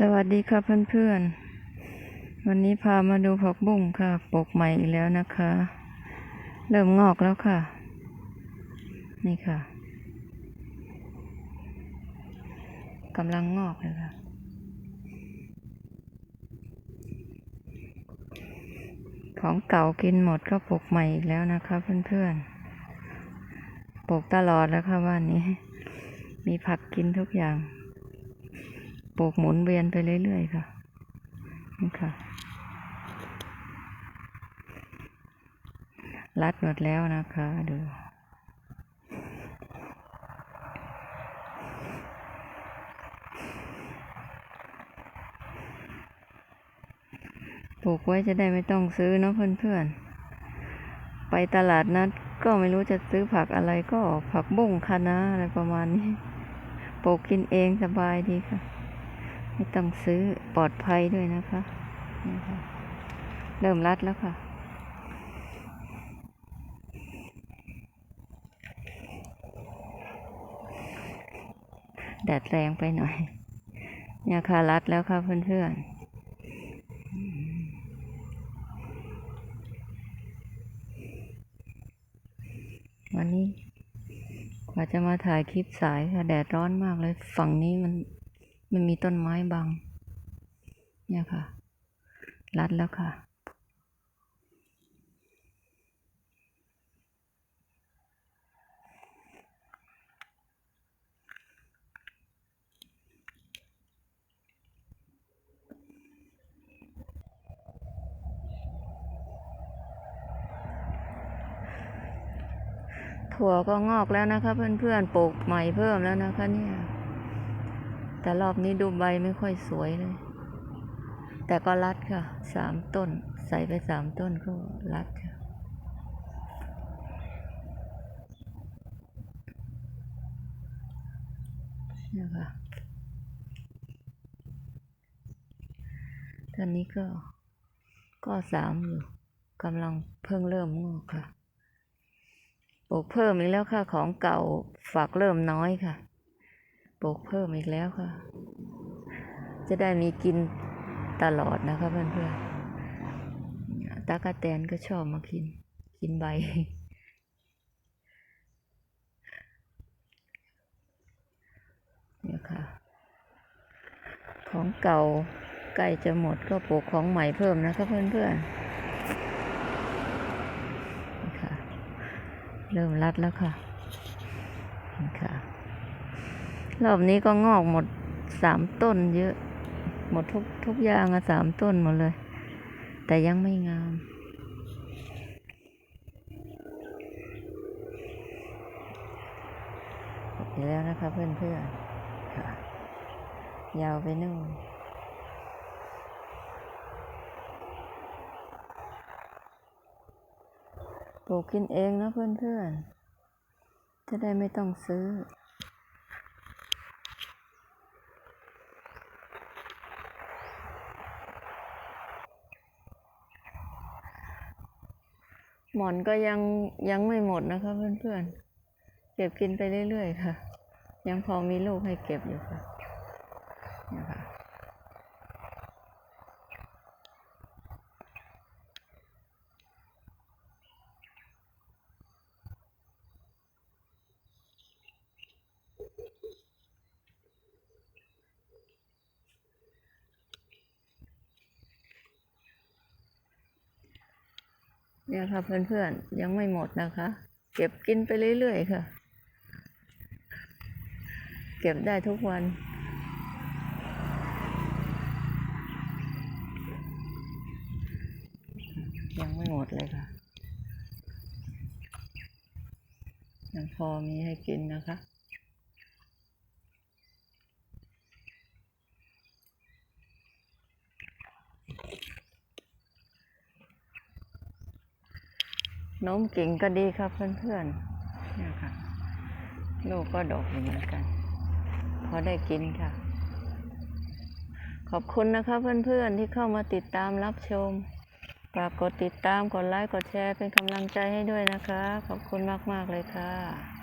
สวัสดีค่ะเพื่อนๆ วันนี้พามาดูผักบุ้งค่ะ ปลูกใหม่อีกแล้วนะคะ เริ่มงอกแล้วค่ะ นี่ค่ะกำลังงอกเลยค่ะ ของเก่ากินหมดก็ปลูกใหม่อีกแล้วนะคะ เพื่อนๆ ปลูกตลอดแล้วค่ะว่านนี้ มีผักกินทุกอย่าง ปลูกหมุนเวียนไปเรื่อยๆค่ะนี่ค่ะ รัดหมดแล้วนะคะดูปลูกไว้จะได้ไม่ต้องซื้อเนาะเพื่อนๆ ไปตลาดนัดก็ไม่รู้จะซื้อผักอะไรก็ผักบุ้งคะน้าอะไรประมาณนี้ ปลูกกินเองสบายดีค่ะ ไม่ต้องซื้อปลอดภัยด้วยนะคะนี่ค่ะเริ่มรัดแล้วค่ะแดดแรงไปหน่อยเนี่ยค่ะรัดแล้วค่ะเพื่อนๆวันนี้กว่าจะมาถ่ายคลิปสายค่ะ แดดร้อนมากเลย ฝั่งนี้มัน มันมีต้นไม้บัง เนี่ยค่ะ รัดแล้วค่ะ ถั่วก็งอกแล้วนะคะ เพื่อนๆปลูกใหม่เพิ่มแล้วนะคะเนี่ย แต่รอบนี้ดูใบไม่ค่อยสวยเลย แต่ก็รัดค่ะ สามต้น ใส่ไปสามต้นก็รัดค่ะ นี่ค่ะตอนนี้ก็ ก็สามอยู่กำลังเพิ่งเริ่มงอกค่ะ ปลูกเพิ่มอีกแล้วค่ะ ของเก่าฝักเริ่มน้อยค่ะ ปลูกเพิ่มอีกแล้วค่ะ จะได้มีกินตลอดนะคะเพื่อนๆตากะแตนก็ชอบมากิน กินใบ เนี่ยค่ะ ของเก่าใกล้จะหมดก็ปลูกของใหม่เพิ่มนะคะเพื่อนๆนี่ค่ะ เริ่มรัดแล้วค่ะนี่ค่ะ รอบนี้ก็งอกหมดสามต้นเยอะ หมดทุกทุกอย่างอะสามต้นหมดเลย แต่ยังไม่งามอีกแล้วนะคะเพื่อนๆค่ะยาวไปนู่นปลูกกินเองนะเพื่อนๆจะได้ไม่ต้องซื้อ หมอนก็ยังยังไม่หมดนะคะเพื่อนๆ เก็บกินไปเรื่อยๆค่ะ ยังพอมีลูกให้เก็บอยู่ค่ะนะคะ เนี่ยค่ะเพื่อนๆ ยังไม่หมดนะคะ เก็บกินไปเรื่อยๆค่ะ เก็บได้ทุกวัน ยังไม่หมดเลยค่ะ ยังพอมีให้กินนะคะ โน้มกิ่งก็ดีครับเพื่อนๆนี่ค่ะลูกก็ดกอยู่เหมือนกัน พอได้กินค่ะ ขอบคุณนะคะเพื่อนๆที่เข้ามาติดตามรับชมฝากกดติดตาม กดไลค์ กดแชร์เป็นกำลังใจให้ด้วยนะคะ ขอบคุณมาก ๆ เลยค่ะ